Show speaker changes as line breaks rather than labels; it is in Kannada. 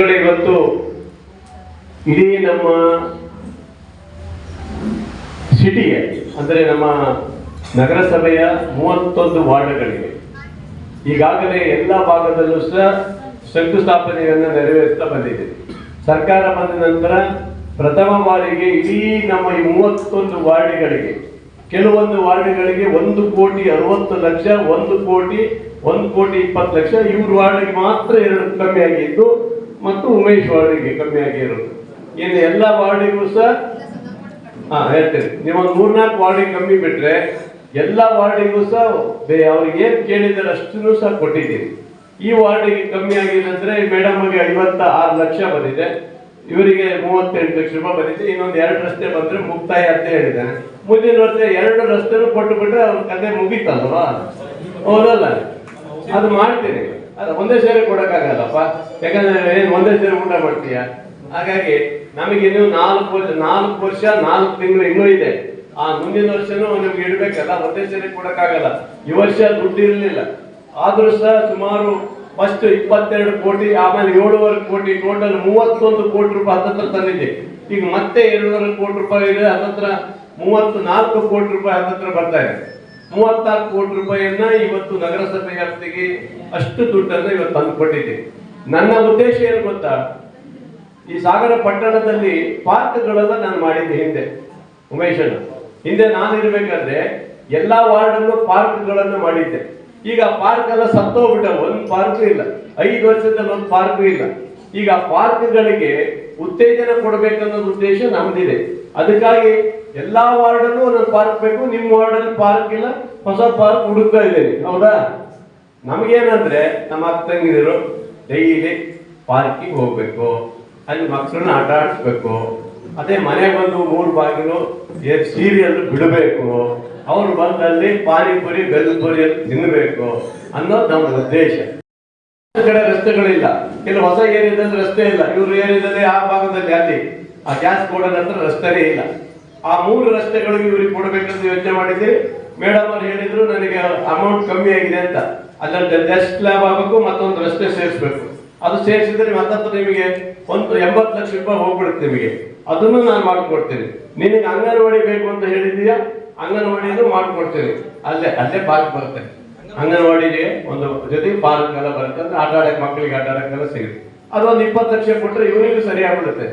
ಇವತ್ತು ಇಡೀ ನಮ್ಮ ಸಿಟಿಗೆ, ಅಂದರೆ ನಮ್ಮ ನಗರಸಭೆಯ ಮೂವತ್ತೊಂದು ವಾರ್ಡ್ಗಳಿಗೆ, ಈಗಾಗಲೇ ಎಲ್ಲ ಭಾಗದಲ್ಲೂ ಸಹ ಶಂಕುಸ್ಥಾಪನೆಯನ್ನು ನೆರವೇರಿಸ್ತಾ ಬಂದಿದೆ. ಸರ್ಕಾರ ಬಂದ ನಂತರ ಪ್ರಥಮ ಬಾರಿಗೆ ಇಡೀ ನಮ್ಮ ಈ ಮೂವತ್ತೊಂದು ವಾರ್ಡ್ಗಳಿಗೆ, ಕೆಲವೊಂದು ವಾರ್ಡ್ಗಳಿಗೆ ಒಂದು ಕೋಟಿ ಅರವತ್ತು ಲಕ್ಷ, ಒಂದು ಕೋಟಿ ಒಂದು ಕೋಟಿ ಇಪ್ಪತ್ತು ಲಕ್ಷ, ಇವ್ರ ವಾರ್ಡ್ಗೆ ಮಾತ್ರ ಎರಡು ಕಮ್ಮಿ ಆಗಿದ್ದು ಮತ್ತು ಉಮೇಶ್ ವಾರ್ಡಿಗೆ ಕಮ್ಮಿ ಆಗಿರೋದು. ಇನ್ನು ಎಲ್ಲ ವಾರ್ಡಿಗೂ ಸಹ ಹಾ, ಹೇಳ್ತೇನೆ. ನೀವು ಒಂದು ಮೂರ್ನಾಲ್ಕು ವಾರ್ಡಿಗೆ ಕಮ್ಮಿ ಬಿಟ್ರೆ ಎಲ್ಲ ವಾರ್ಡಿಗೂ ಸಹ ಬೇ- ಅವ್ರಿಗೆ ಏನು ಕೇಳಿದ್ರೆ ಅಷ್ಟು ಸಹ ಕೊಟ್ಟಿದ್ದೀನಿ. ಈ ವಾರ್ಡಿಗೆ ಕಮ್ಮಿ ಆಗಿಲ್ಲ ಅಂದರೆ ಮೇಡಮ್ಗೆ ಐವತ್ತ ಆರು ಲಕ್ಷ ಬಂದಿದೆ. ಇವರಿಗೆ ಮೂವತ್ತೆಂಟು ಲಕ್ಷ ರೂಪಾಯಿ ಬಂದಿದೆ. ಇನ್ನೊಂದು ಎರಡು ರಸ್ತೆ ಬಂದ್ರೆ ಮುಕ್ತಾಯ ಅಂತ ಹೇಳಿದ್ದಾನೆ ಮುಂದಿನ ವರ್ಷ ಎರಡು ರಸ್ತೆನೂ ಕೊಟ್ಟು ಬಿಟ್ರೆ ಅವ್ರ ಕತೆ ಮುಗೀತಲ್ವಾ? ಹೌದಲ್ಲ? ಅದು ಮಾಡ್ತೀನಿ. ಅದು ಒಂದೇ ಸೇರೆ ಕೊಡಕ್ಕಾಗಲ್ಲಪ್ಪ? ಯಾಕಂದ್ರೆ ಏನ್ ಒಂದೇ ಸೇರೆ ಊಟ ಮಾಡ್ತೀಯ? ಹಾಗಾಗಿ ನಮಗೆ ನೀವು ನಾಲ್ಕು ವರ್ಷ ನಾಲ್ಕು ವರ್ಷ, ನಾಲ್ಕು ತಿಂಗಳು ಇನ್ನೂ ಇದೆ. ಆ ಮುಂದಿನ ವರ್ಷನೂ ನಿಮ್ಗೆ ಇಡಬೇಕಲ್ಲ, ಒಂದೇ ಸೇರೆ ಕೊಡಕ್ಕಾಗಲ್ಲ. ಈ ವರ್ಷ ದುಡ್ಡು ಇರಲಿಲ್ಲ ಆದ್ರೂ ಸಹ ಸುಮಾರು ಫಸ್ಟ್ ಇಪ್ಪತ್ತೆರಡು ಕೋಟಿ, ಆಮೇಲೆ ಏಳುವರೆ ಕೋಟಿ, ಟೋಟಲ್ ಮೂವತ್ತೊಂದು ಕೋಟಿ ರೂಪಾಯಿ ಹತ್ತತ್ರ ತಂದಿದೆ ಈಗ ಮತ್ತೆ ಎರಡೂವರೆ ಕೋಟಿ ರೂಪಾಯಿ ಇದೆ, ಹತ್ತತ್ರ ಮೂವತ್ತು ನಾಲ್ಕು ಕೋಟಿ ರೂಪಾಯಿ ಹತ್ತತ್ರ ಬರ್ತಾ ಇದೆ. ಮೂವತ್ತಾರು ಕೋಟಿ ರೂಪಾಯಿಯನ್ನ ಇವತ್ತು ನಗರಸಭೆ ವ್ಯಾಪ್ತಿಗೆ ಅಷ್ಟು ದುಡ್ಡನ್ನು ಇವತ್ತು ತಂದು ಕೊಟ್ಟಿದೆ ನನ್ನ ಉದ್ದೇಶ ಏನು ಗೊತ್ತಾ? ಈ ಸಾಗರ ಪಟ್ಟಣದಲ್ಲಿ ಪಾರ್ಕ್ಗಳೆಲ್ಲ ನಾನು ಮಾಡಿದ್ದೆ ಹಿಂದೆ ಉಮೇಶನ್ ಹಿಂದೆ ನಾನು ಇರ್ಬೇಕಾದ್ರೆ ಎಲ್ಲಾ ವಾರ್ಡಲ್ಲೂ ಪಾರ್ಕ್ಗಳನ್ನು ಮಾಡಿದ್ದೆ. ಈಗ ಪಾರ್ಕ್ ಎಲ್ಲ ಸತ್ತೋಗ್ಬಿಟ್ಟ, ಒಂದು ಪಾರ್ಕ್ ಇಲ್ಲ. ಐದು ವರ್ಷದಲ್ಲಿ ಒಂದು ಪಾರ್ಕ್ ಇಲ್ಲ. ಈಗ ಪಾರ್ಕ್ಗಳಿಗೆ ಉತ್ತೇಜನ ಕೊಡಬೇಕನ್ನೋ ಉದ್ದೇಶ ನಮ್ದಿದೆ. ಅದಕ್ಕಾಗಿ ಎಲ್ಲಾ ವಾರ್ಡಲ್ಲೂ ಒಂದೊಂದು ಪಾರ್ಕ್ ಬೇಕು. ನಿಮ್ಮ ವಾರ್ಡಲ್ಲಿ ಪಾರ್ಕ್ ಇಲ್ಲ, ಹೊಸ ಪಾರ್ಕ್ ಹುಡುಕ್ತಾ ಇದ್ದೇನೆ. ಹೌದಾ? ನಮಗೇನಂದ್ರೆ, ನಮ್ಮ ಅಕ್ಕ ತಂಗಿದಿರು ಡೈಲಿ ಪಾರ್ಕಿಗೆ ಹೋಗ್ಬೇಕು. ಅಲ್ಲಿ ಮಕ್ಕಳನ್ನ ಆಟ ಆಡಿಸ್ಬೇಕು. ಅದೇ ಮನೆಗೆ ಬಂದು ಮೂರು ಬಾಗಿಲು ಸೀರಿಯಲ್ ಬಿಡಬೇಕು. ಅವ್ರು ಬಂದಲ್ಲಿ ಪಾನಿಪುರಿ, ಬೆಲ್ಪುರಿ ತಿನ್ನಬೇಕು ಅನ್ನೋದು ನಮ್ಮ ಉದ್ದೇಶ. ಕಡೆ ರಸ್ತೆಗಳಿಲ್ಲ. ಕೆಲವು ಹೊಸ ಏರಿಯಾದಲ್ಲಿ ರಸ್ತೆ ಇಲ್ಲ. ಇವ್ರ ಏರಿಯಾದಲ್ಲಿ ಆ ಭಾಗದಲ್ಲಿ ಅಲ್ಲಿ. ಆ ಗ್ಯಾಸ್ ಬೋರ್ಡ್ ಹತ್ರ ರಸ್ತೆನೇ ಇಲ್ಲ. ಆ ಮೂರು ರಸ್ತೆಗಳು ಇವ್ರಿಗೆ ಕೊಡಬೇಕಂತ ಯೋಚನೆ ಮಾಡಿದ್ವಿ. ಮೇಡಮ್ ಅವ್ರು ಹೇಳಿದ್ರು, ನನಗೆ ಅಮೌಂಟ್ ಕಮ್ಮಿ ಆಗಿದೆ ಅಂತ. ಅಲ್ಲೊಂದು ಡೆಸ್ಟ್ ಲ್ಯಾಬ್ ಆಗಬೇಕು, ಮತ್ತೊಂದು ರಸ್ತೆ ಸೇರಿಸ್ಬೇಕು. ಅದು ಸೇರಿಸಿದ್ರೆ ಮತ್ತತ್ರ ನಿಮಗೆ ಒಂದು ಎಂಬತ್ತು ಲಕ್ಷ ರೂಪಾಯಿ ಹೋಗ್ಬಿಡುತ್ತೆ ನಿಮಗೆ. ಅದನ್ನು ನಾನು ಮಾಡ್ಕೊಡ್ತೀನಿ. ನಿನಗೆ ಅಂಗನವಾಡಿ ಬೇಕು ಅಂತ ಹೇಳಿದೀಯಾ ಅಂಗನವಾಡಿಯನ್ನು ಮಾಡ್ಕೊಡ್ತೀನಿ. ಅಲ್ಲೇ ಅಲ್ಲೇ ಪಾರ್ಕ್ ಬರುತ್ತೆ. ಅಂಗನವಾಡಿಗೆ ಒಂದು ಜೊತೆ ಪಾರ್ಕ್ ಎಲ್ಲ ಬರುತ್ತೆ. ಅಂದ್ರೆ ಆಟ ಆಡಕ್ಕೆ ಮಕ್ಕಳಿಗೆ ಆಟ ಆಡಕ್ಕೆಲ್ಲ ಸಿಗುತ್ತೆ. ಅದೊಂದು ಇಪ್ಪತ್ತು ಲಕ್ಷ ಕೊಟ್ಟರೆ ಇವನಿಗೂ ಸರಿ ಆಗ್ಬಿಡುತ್ತೆ.